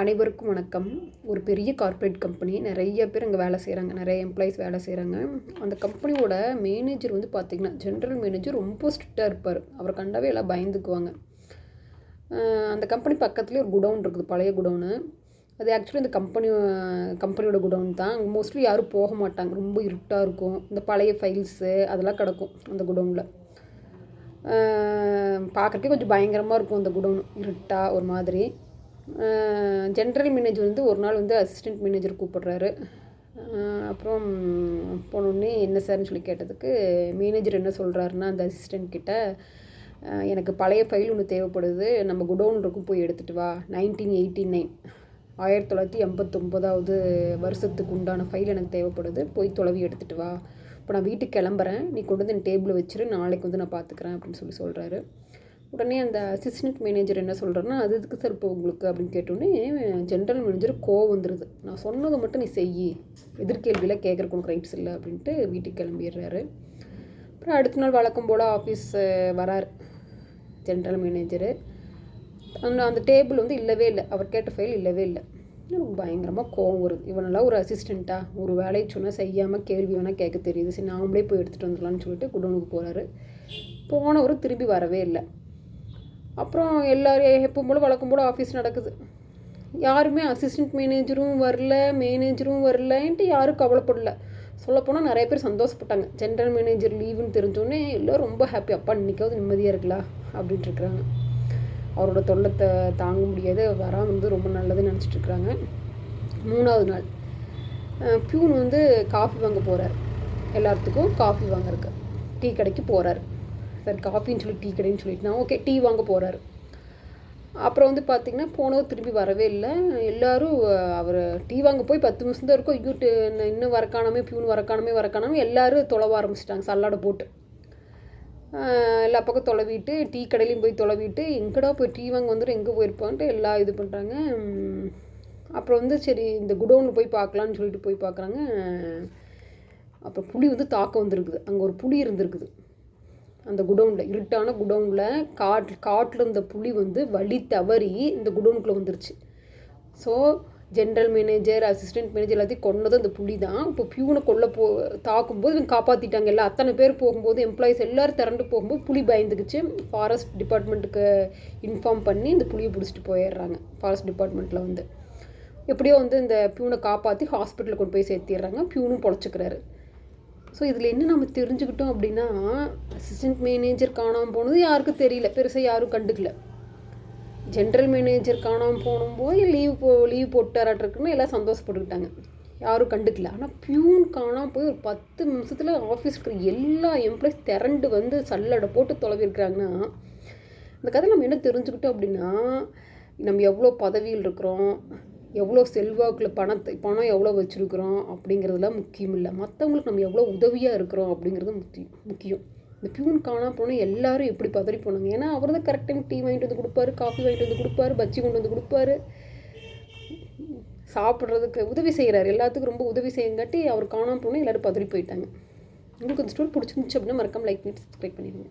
அனைவருக்கும் வணக்கம். ஒரு பெரிய கார்ப்பரேட் கம்பெனி நிறைய பேர் அங்கே வேலை செய்கிறாங்க நிறைய எம்ப்ளாயிஸ் வேலை செய்கிறாங்க அந்த கம்பெனியோட மேனேஜர் வந்து பார்த்திங்கன்னா ஜென்ரல் மேனேஜர் ரொம்ப ஸ்ட்ரிக்டாக இருப்பார். அவரை கண்டாவே எல்லாம் பயந்துக்குவாங்க. அந்த கம்பெனி பக்கத்துலேயே ஒரு குடவுன் இருக்குது பழைய குடவுனு அது ஆக்சுவலி இந்த கம்பெனி கம்பெனியோட குடவுன் தான். அங்கே மோஸ்ட்லி யாரும் போக மாட்டாங்க. ரொம்ப இருட்டாக இருக்கும். இந்த பழைய ஃபைல்ஸு அதெல்லாம் கிடக்கும் அந்த குடவுனில் பார்க்குறக்கே கொஞ்சம் பயங்கரமாக இருக்கும் அந்த குடவுன் இருட்டாக ஒரு மாதிரி. ஜென்ரல் மேனேஜர் வந்து ஒரு நாள் வந்து அசிஸ்டன்ட் மேனேஜர் கூப்பிட்றாரு. அப்புறம் போனோடனே என்ன சார்னு சொல்லி கேட்டதுக்கு மேனேஜர் என்ன சொல்கிறாருன்னா அந்த அசிஸ்டன்ட் கிட்ட எனக்கு பழைய ஃபைல் ஒன்று தேவைப்படுது. நம்ம குடோன் இருக்கும் போய் எடுத்துகிட்டு வா. நைன்டீன் எயிட்டி நைன் ஆயிரத்தி தொள்ளாயிரத்தி எண்பத்தொம்போதாவது வருஷத்துக்கு உண்டான ஃபைல் எனக்கு தேவைப்படுது. போய் தொலைவி எடுத்துகிட்டு வா. இப்போ நான் வீட்டுக்கு கிளம்புறேன். நீ கொண்டு வந்து என் டேபிளில் வச்சுரு. நாளைக்கு வந்து நான் பார்த்துக்குறேன் அப்படின்னு சொல்லி சொல்கிறாரு உடனே அந்த அசிஸ்டன்ட் மேனேஜர் என்ன சொல்கிறேன்னா அது இதுக்கு சார் இப்போ உங்களுக்கு? அப்படின்னு கேட்டோடனே ஜென்ரல் மேனேஜர் கோவம் வந்துடுது நான் சொன்னதை மட்டும் நீ செய் எதிர்கேள்வியில் கேட்குறக்கு உனக்கு ரைட்ஸ் இல்லை அப்படின்ட்டு வீட்டுக்கு கிளம்பிடுறாரு. அப்புறம் அடுத்த நாள் வழக்கம் போல் ஆஃபீஸ் வரார் ஜென்ரல் மேனேஜரு அந்த அந்த டேபிள் வந்து இல்லவே இல்லை. அவர் கேட்ட ஃபைல் இல்லவே இல்லை. எனக்கு பயங்கரமாக கோவம் வருது. இவனெல்லாம் ஒரு அசிஸ்டண்ட்டாக ஒரு வேலையை சொன்னால் செய்யாமல் கேள்வி வேணால் கேட்க தெரியுது. சரி நாமளே போய் எடுத்துகிட்டு வந்துடலாம்னு சொல்லிட்டு குடோனுக்கு போகிறாரு போனவரும் திரும்பி வரவே இல்லை. அப்புறம் எல்லோரும் எப்பவும் போல் வழக்கம் போல் ஆஃபீஸ் நடக்குது. யாருமே அசிஸ்டன்ட் மேனேஜரும் வரல மேனேஜரும் வரலன்ட்டு யாரும் கவலைப்படல. சொல்லப்போனால் நிறைய பேர் சந்தோஷப்பட்டாங்க. ஜென்ரல் மேனேஜர் லீவுன்னு தெரிஞ்சோடனே எல்லோரும் ரொம்ப ஹாப்பி அப்பா இன்றைக்காவது நிம்மதியாக இருக்கலாம் அப்படின்ட்டு இருக்கிறாங்க. அவரோட தொல்லத்தை தாங்க முடியாது. வராமல் வந்து ரொம்ப நல்லதுன்னு நினச்சிட்டு இருக்கிறாங்க. மூணாவது நாள். பியூன் வந்து காஃபி வாங்க போகிறார் எல்லாத்துக்கும் காஃபி வாங்குறதுக்கு. டீ கடைக்கு போகிறார் சார் காஃபின்னு சொல்லி டீ கடைன்னு சொல்லிட்டு நான் ஓகே டீ வாங்க போகிறாரு அப்புறம் வந்து பார்த்திங்கன்னா போனவர் திரும்பி வரவே இல்லை. எல்லோரும் அவர் டீ வாங்க போய் பத்து நிமிஷம் தான் இருக்கும். ஐயோ இன்னும் வரக்கானமே பியூன் வரக்கானமே வரக்கானமே எல்லோரும் தொலைவ ஆரம்பிச்சிட்டாங்க சல்லாடை போட்டு. எல்லா பக்கம் தொலைவிட்டு டீ கடையிலையும் போய் தொலைவிட்டு எங்கடா போய் டீ வாங்க வந்துடும் எங்கே போயிருப்பான்ட்டு எல்லாம் இது பண்ணுறாங்க அப்புறம் வந்து சரி இந்த குடோனில் போய் பார்க்கலான்னு சொல்லிட்டு போய் பார்க்குறாங்க அப்புறம் புளி வந்து தாக்கம் வந்துருக்குது. அங்கே ஒரு புளி இருந்திருக்குது. அந்த குடோனில் இருட்டான குடோனில் காட் காட்டில் இருந்த புலி வந்து வழி தவறி இந்த குடோனுக்குள்ளே வந்துருச்சு. So general manager assistant manager எல்லாத்தையும் கொண்டது அந்த புலி தான் இப்போ பியூனை கொல்ல போ தாக்கும்போது இவங்க காப்பாற்றிட்டாங்க எல்லாம் அத்தனை பேர் போகும்போது எம்ப்ளாயிஸ் எல்லோரும் திரண்டு போகும்போது புலி பயந்துக்குச்சு. ஃபாரஸ்ட் டிபார்ட்மெண்ட்டுக்கு இன்ஃபார்ம் பண்ணி இந்த புளியை பிடிச்சிட்டு போயிடுறாங்க ஃபாரஸ்ட் டிபார்ட்மெண்ட்டில் வந்து. எப்படியோ வந்து இந்த பியூனை காப்பாற்றி ஹாஸ்பிட்டலில் கொண்டு போய் சேர்த்திடுறாங்க. பியூனும் பொழைச்சிக்கிறாரு. ஸோ இதில் என்ன நம்ம தெரிஞ்சுக்கிட்டோம் அப்படின்னா அசிஸ்டன்ட் மேனேஜர் காணாமல் போனது யாருக்கும் தெரியல. பெருசாக யாரும் கண்டுக்கல. ஜென்ரல் மேனேஜர் காணாமல் போனும்போது லீவ் போ லீவ் போட்டாராட்டிருக்குன்னு எல்லாம் சந்தோஷப்பட்டுக்கிட்டாங்க. யாரும் கண்டுக்கல. ஆனால் பியூன் காணாமல் போய் ஒரு பத்து நிமிஷத்தில் ஆஃபீஸ் இருக்கிற எல்லா எம்ப்ளாயிஸ் திரண்டு வந்து சல்லடை போட்டு தொலைவிருக்கிறாங்கன்னா இந்த கதை நம்ம என்ன தெரிஞ்சுக்கிட்டோம் அப்படின்னா நம்ம எவ்வளோ பதவியில் இருக்கிறோம் எவ்வளோ செல்வாக்கில் பணத்தை பணம் எவ்வளோ வச்சுருக்குறோம் அப்படிங்கிறதுலாம் முக்கியம் இல்லை. மற்றவங்களுக்கு நம்ம எவ்வளோ உதவியாக இருக்கிறோம் அப்படிங்கிறது முக்கியம் முக்கியம். இந்த பியூன் காணாமல் போனால் எல்லாரும் எப்படி பதறி போனாங்க? ஏன்னா அவர் தான் கரெக்ட் டைம் டீ வாங்கிட்டு வந்து கொடுப்பாரு காஃபி வாங்கிட்டு வந்து கொடுப்பாரு பஜ்ஜி கொண்டு வந்து கொடுப்பாரு. சாப்பிட்றதுக்கு உதவி செய்கிறாரு எல்லாத்துக்கும் ரொம்ப உதவி செய்யங்காட்டி அவர் காணாமல் போனால் எல்லோரும் பதறி போயிட்டாங்க. உங்களுக்கு இந்த ஸ்டோரி பிடிச்சிருந்துச்சு அப்படின்னா மறக்காமல் லைக் பண்ணி சப்ஸ்கிரைப் பண்ணிடுங்க.